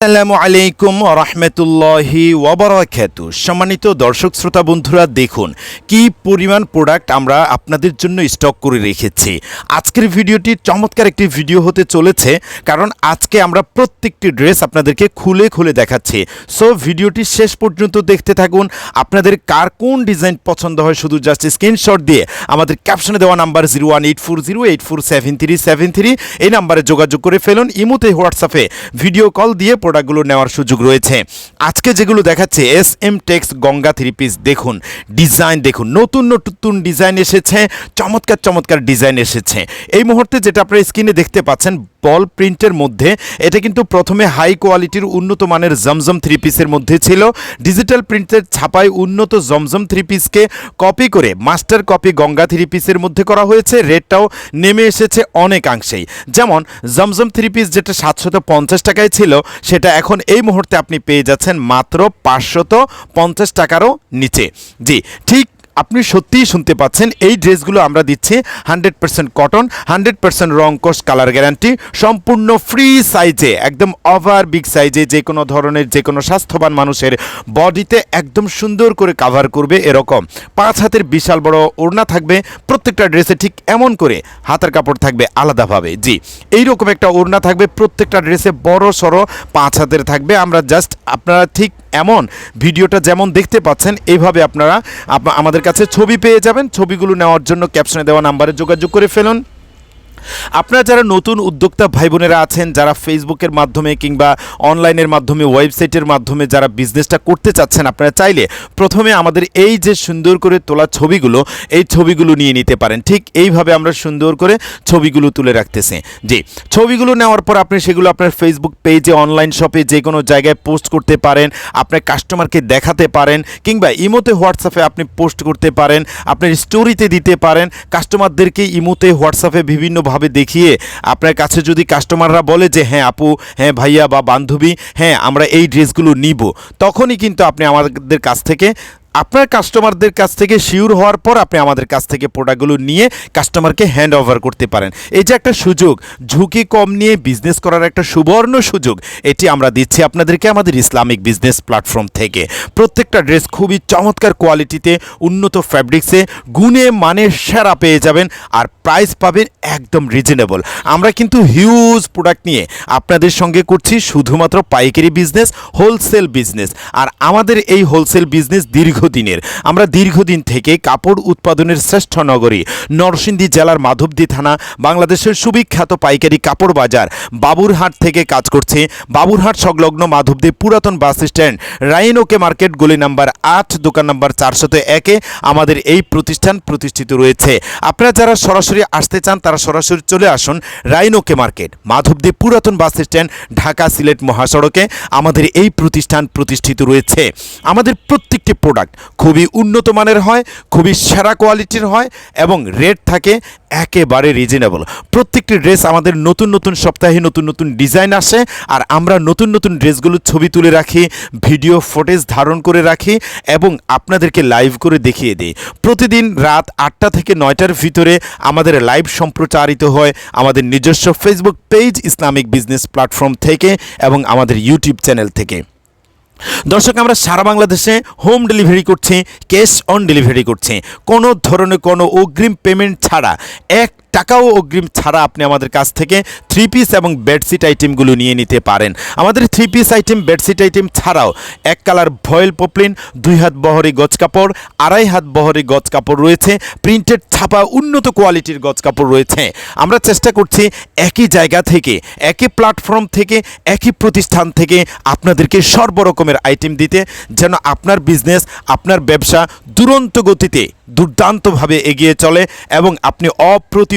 আসসালামু আলাইকুম রহমতুল্লাহি ওবরাকাতু সম্মানিত দর্শক শ্রোতা বন্ধুরা, দেখুন কি পরিমাণ প্রোডাক্ট আমরা আপনাদের জন্য স্টক করে রেখেছি। আজকের ভিডিওটি চমৎকার একটি ভিডিও হতে চলেছে, কারণ আজকে আমরা প্রত্যেকটি ড্রেস আপনাদেরকে খুলে খুলে দেখাচ্ছি। সো ভিডিওটি শেষ পর্যন্ত দেখতে থাকুন। আপনাদের কার কোন ডিজাইন পছন্দ হয়, শুধু জাস্ট স্ক্রিনশট দিয়ে আমাদের ক্যাপশনে দেওয়া number zero one eight four zero eight four seven three seven three এই নাম্বারে যোগাযোগ করে ফেলুন। ইমুতে হোয়াটসঅ্যাপে ভিডিও কল দিয়ে প্রোডাক্টগুলো নেওয়ার সুযোগ রয়েছে। আজকে যেগুলো দেখাচ্ছে S M text Ganga three piece দেখুন ডিজাইন দেখুন, নতুন নতুন ডিজাইন এসেছে, চমৎকার চমৎকার ডিজাইন এসেছে। এই মুহূর্তে যেটা আপনারা স্ক্রিনে দেখতে পাচ্ছেন বল প্রিন্টের মধ্যে, এটা কিন্তু প্রথমে হাই কোয়ালিটির উন্নত মানের জমজম থ্রি পিসের মধ্যে ছিল। ডিজিটাল প্রিন্টের ছাপায় উন্নত জমজম থ্রি পিসকে কপি করে মাস্টার কপি গঙ্গা থ্রি পিসের মধ্যে করা হয়েছে। রেটটাও নেমে এসেছে অনেকাংশেই। যেমন, জমজম থ্রি পিস যেটা সাতশত পঞ্চাশ টাকায় ছিল, সেটা এখন এই মুহূর্তে আপনি পেয়ে যাচ্ছেন মাত্র পাঁচশত পঞ্চাশ টাকারও নিচে। জি, ঠিক আপনি সত্যিই শুনতে পাচ্ছেন, এই ড্রেসগুলো আমরা দিচ্ছি hundred percent cotton, hundred percent রং কোর্স, কালার গ্যারান্টি, সম্পূর্ণ ফ্রি সাইজে, একদম ওভার বিগ সাইজে, যে কোনো ধরনের, যে কোনো স্বাস্থ্যবান মানুষের বডিতে একদম সুন্দর করে কাভার করবে এরকম। পাঁচ হাতের বিশাল বড় ওড়না থাকবে, প্রত্যেকটা ড্রেসে ঠিক এমন করে হাতের কাপড় থাকবে আলাদাভাবে, জি। এইরকম একটা ওড়না থাকবে, প্রত্যেকটা ড্রেসে বড় সড়ো পাঁচ হাতের থাকবে, আমরা জাস্ট আপনারা ঠিক এমন ভিডিওটা যেমন দেখতে পাচ্ছেন, এইভাবে আপনারা আমাদের কাছে ছবি পেয়ে যাবেন। ছবিগুলো নেওয়ার জন্য ক্যাপশনে দেওয়া নাম্বারে যোগাযোগ করে ফেলুন। আপনারা যারা নতুন উদ্যোক্তা ভাই বোনেরা আছেন, যারা ফেসবুকের মাধ্যমে কিংবা অনলাইনের মাধ্যমে, ওয়েবসাইটের মাধ্যমে যারা বিজনেসটা করতে চাচ্ছেন, আপনারা চাইলে প্রথমে আমাদের এই যে সুন্দর করে তোলা ছবিগুলো, এই ছবিগুলো নিয়ে নিতে পারেন। ঠিক এইভাবে আমরা সুন্দর করে ছবিগুলো তুলে রাখতেছি। জি, ছবিগুলো নেওয়ার পর আপনি সেগুলো আপনার ফেসবুক পেজে অনলাইন শপে যে কোনো জায়গায় পোস্ট করতে পারেন, আপনার কাস্টমারকে দেখাতে পারেন, কিংবা ইমোতে, হোয়াটসঅ্যাপে আপনি পোস্ট করতে পারেন, আপনার স্টোরিতে দিতে পারেন কাস্টমারদেরকে ইমোতে, হোয়াটসঅ্যাপে বিভিন্নভাবে দেখিয়ে আপনার কাছে যদি কাস্টমাররা বলে যে হ্যাঁ আপু হ্যাঁ ভাইয়া বা বান্ধবী হ্যাঁ আমরা এই ড্রেসগুলো নিব, তখনই কিন্তু আপনি আমাদের কাছ থেকে আপনার কাস্টমারদের কাছ থেকে শিওর হওয়ার পর আপনি আমাদের কাছ থেকে প্রোডাক্টগুলো নিয়ে কাস্টমারকে হ্যান্ড ওভার করতে পারেন। এই যে একটা সুযোগ, ঝুঁকি কম নিয়ে বিজনেস করার একটা সুবর্ণ সুযোগ, এটি আমরা দিচ্ছি আপনাদেরকে আমাদের ইসলামিক বিজনেস প্ল্যাটফর্ম থেকে। প্রত্যেকটা ড্রেস খুবই চমৎকার কোয়ালিটিতে উন্নত ফ্যাব্রিক্সে গুণে মানে সেরা পেয়ে যাবেন আর প্রাইস পাবেন একদম রিজনেবল আমরা কিন্তু হিউজ প্রোডাক্ট নিয়ে আপনাদের সঙ্গে করছি শুধুমাত্র পাইকারি বিজনেস হোলসেল বিজনেস আর আমাদের এই হোলসেল বিজনেস দীর্ঘদিনের। আমরা দীর্ঘদিন থেকে কাপড় উৎপাদনের শ্রেষ্ঠ নগরী, নরসিংদী জেলার মাধবদী থানা, বাংলাদেশের সুবিখ্যাত পাইকারি কাপড় বাজার, বাবুরহাট থেকে কাজ করছে। বাবুরহাট সংলগ্ন মাধবদী পুরাতন বাস স্ট্যান্ড, রাইনোকে মার্কেট গলি নাম্বার আট, দোকান নাম্বার চারশত একে আমাদের এই প্রতিষ্ঠান প্রতিষ্ঠিত রয়েছে। আপনারা যারা সরাসরি আসতে চান, তারা সরাসরি চলে আসুন রাইনোকে মার্কেট, মাধবদী পুরাতন বাস স্ট্যান্ড, ঢাকা সিলেট মহাসড়কে আমাদের এই প্রতিষ্ঠান প্রতিষ্ঠিত রয়েছে। আমাদের প্রত্যেকটি প্রোডাক্ট খুবই উন্নত মানের হয়, খুবই সেরা কোয়ালিটির হয় এবং রেট থাকে একেবারে রিজনেবল প্রত্যেকটি ড্রেস আমাদের নতুন নতুন সপ্তাহে নতুন নতুন ডিজাইন আসে আর আমরা নতুন নতুন ড্রেসগুলোর ছবি তুলে রাখি ভিডিও ফুটেজ ধারণ করে রাখি এবং আপনাদেরকে লাইভ করে দেখিয়ে দিই। প্রতিদিন রাত আটটা থেকে নয়টার ভিতরে আমাদের লাইভ সম্প্রচারিত হয় আমাদের নিজস্ব Facebook page Islamic business platform থেকে এবং আমাদের ইউটিউব চ্যানেল থেকে। দর্শক, আমরা সারা বাংলাদেশে হোম ডেলিভারি করছি ক্যাশ অন ডেলিভারি করছি। কোনো ধরনের কোনো অগ্রিম পেমেন্ট ছাড়া এক টাকাও অগ্রিম ছাড়া আপনি আমাদের কাছ থেকে থ্রি পিস এবং বেডশিট আইটেমগুলো নিয়ে নিতে পারেন। আমাদের three piece item bedsheet item ছাড়াও এক কালার ভয়েল পপলিন দুই হাত বহরি গজ কাপড়, আড়াই হাত বহরি গজ কাপড় রয়েছে প্রিন্টেড ছাপা উন্নত কোয়ালিটির গজ কাপড় রয়েছে। আমরা চেষ্টা করছি একই জায়গা থেকে, একই প্ল্যাটফর্ম থেকে, একই প্রতিষ্ঠান থেকে আপনাদেরকে সর্বরকমের আইটেম দিতে, যেন আপনার বিজনেস আপনার ব্যবসা দুরন্ত গতিতে দুর্দান্তভাবে এগিয়ে চলে এবং আপনি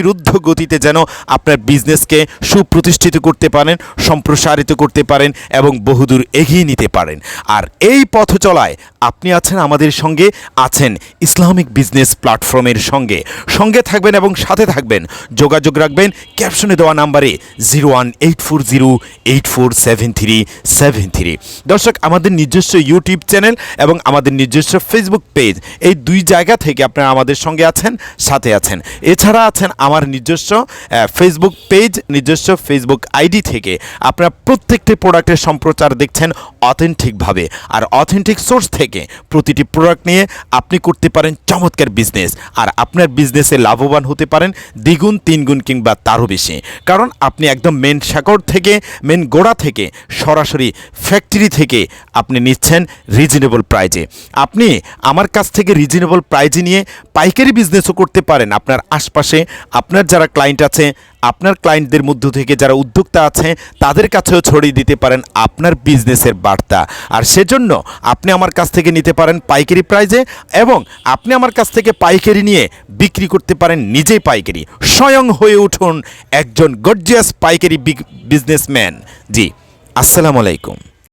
অপ্রতিরুদ্ধ গতিতে যেন আপনার বিজনেসকে সুপ্রতিষ্ঠিত করতে পারেন, সম্প্রসারিত করতে পারেন এবং বহুদূর এগিয়ে নিতে পারেন। আর এই পথ চলায় আপনি আছেন আমাদের সঙ্গে, আছেন ইসলামিক বিজনেস প্ল্যাটফর্মের সঙ্গে। সঙ্গে থাকবেন এবং সাথে থাকবেন। যোগাযোগ রাখবেন, ক্যাপশনে দেওয়া নাম্বারে zero one eight four zero eight four seven three seven three. দর্শক, আমাদের নিজস্ব ইউটিউব চ্যানেল এবং আমাদের নিজস্ব ফেসবুক পেজ, এই দুই জায়গা থেকে আপনারা আমাদের সঙ্গে আছেন, সাথে আছেন। এছাড়া আছেন আমার নিজস্ব ফেসবুক পেজ নিজস্ব ফেসবুক আইডি থেকে আপনারা প্রত্যেকটি প্রোডাক্টের সম্প্রচার দেখছেন অথেন্টিকভাবে আর অথেন্টিক সোর্স থেকে প্রতিটি প্রোডাক্ট নিয়ে আপনি করতে পারেন চমৎকার বিজনেস আর আপনার বিজনেসে লাভবান হতে পারেন দ্বিগুণ, তিনগুণ কিংবা তারও বেশি। কারণ আপনি একদম মেন সাগর থেকে মেন গোড়া থেকে, সরাসরি ফ্যাক্টরি থেকে আপনি নিচ্ছেন রিজনেবল প্রাইজে আপনি আমার কাছ থেকে রিজনেবল প্রাইজে নিয়ে পাইকারি বিজনেসও করতে পারেন। আপনার আশপাশে আপনার যারা ক্লায়েন্ট আছে, আপনার ক্লায়েন্টদের মধ্য থেকে যারা উদ্যোক্তা আছে, তাদের কাছেও ছড়িয়ে দিতে পারেন আপনার বিজনেসের বার্তা। আর সেজন্য আপনি আমার কাছ থেকে নিতে পারেন পাইকারি প্রাইজে এবং আপনি আমার কাছ থেকে পাইকারি নিয়ে বিক্রি করতে পারেন নিজেই পাইকারি। স্বয়ং হয়ে উঠুন একজন গর্জিয়াস পাইকারি বিজনেসম্যান জি, আসসালামু আলাইকুম।